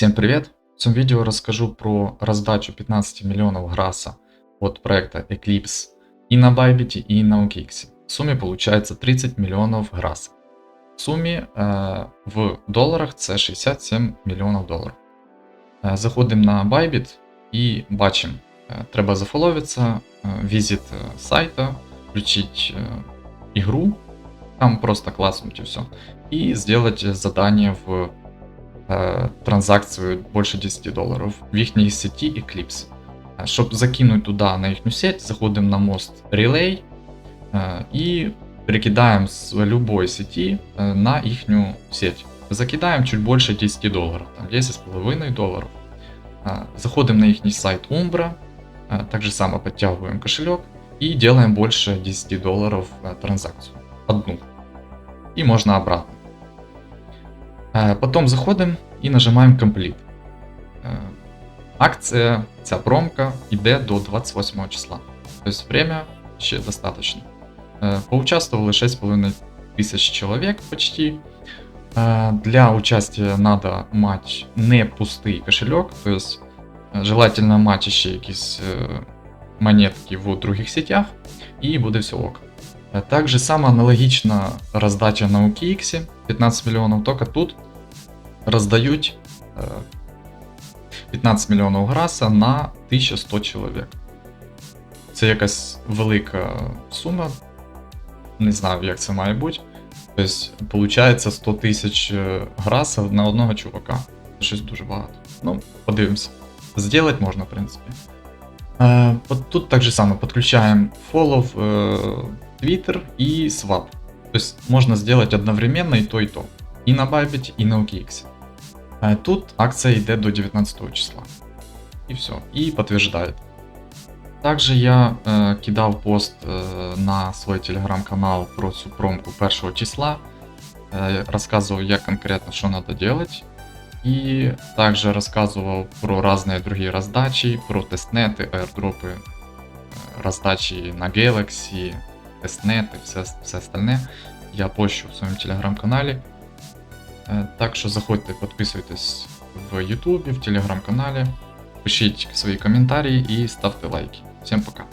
Всем привет! В этом видео расскажу про раздачу 15 миллионов граса от проекта Eclipse и на Bybit, и на OKX. В сумме получается 30 миллионов граса. В сумме э, в доларах це 67 мільйонів доларів. Е, Заходимо на Bybit і бачимо, е, треба зафоловитися, е, візит е, сайта, включить е, игру, там просто класснуть и все, и сделать задание в э, транзакцию больше 10 долларов в их сети Eclipse. Э, Щоб закинуть туда на їхню сеть, заходимо на мост Relay э, и перекидаем с любой сети э, на ихнюю сеть. Закидаем чуть больше 10 долларов, там 10,5 долларов. Э, Заходим на их сайт Umbra, э, так же само подтягиваем кошелек и делаем больше 10 долларов э, транзакцию. Одну. И можно обратно. Е, Потім заходимо і нажимаємо Complete. Е, Акція, ця промка йде до 28 числа. Тобто время ще достатньо. Е, Поучаствовали 6,5 тисяч чоловік почти. Е, Для участия надо мати не пустий кошелек, тобто е, желательно мати ще якісь е, монетки в других сетях, і буде все ок. Е, Также сама аналогічна роздача на OKX 15 мільйонів, тільки тут роздають е, 15 мільйонів граса на 1100 чоловік. Це якась велика сума. Не знаю, як це має бути. Тобто, виходить 100 тисяч е, граса на одного чувака. Це щось дуже багато. Ну, подивимося. Сделать можна, в принципі. Е, тут так же само подключаем follow, Twitter и Swap. То есть можно сделать одновременно и то, и то. И на Bybit, и на OKX. Е, Тут акция йде до 19 числа. И все. И подтверждает. Также я е, кидав пост е, на свой телеграм-канал про цю промку 1 числа. Е, рассказывал я конкретно, что надо делать. И также рассказывал про разные другие раздачи, про тестнеты, аирдропы, э, раздачи на Galaxy, тестнеты, все, все остальное. Я пощу в своем телеграм-канале. Э, Так что заходьте, подписывайтесь в YouTube, в телеграм-канале, пишите свои комментарии и ставьте лайки. Всем пока.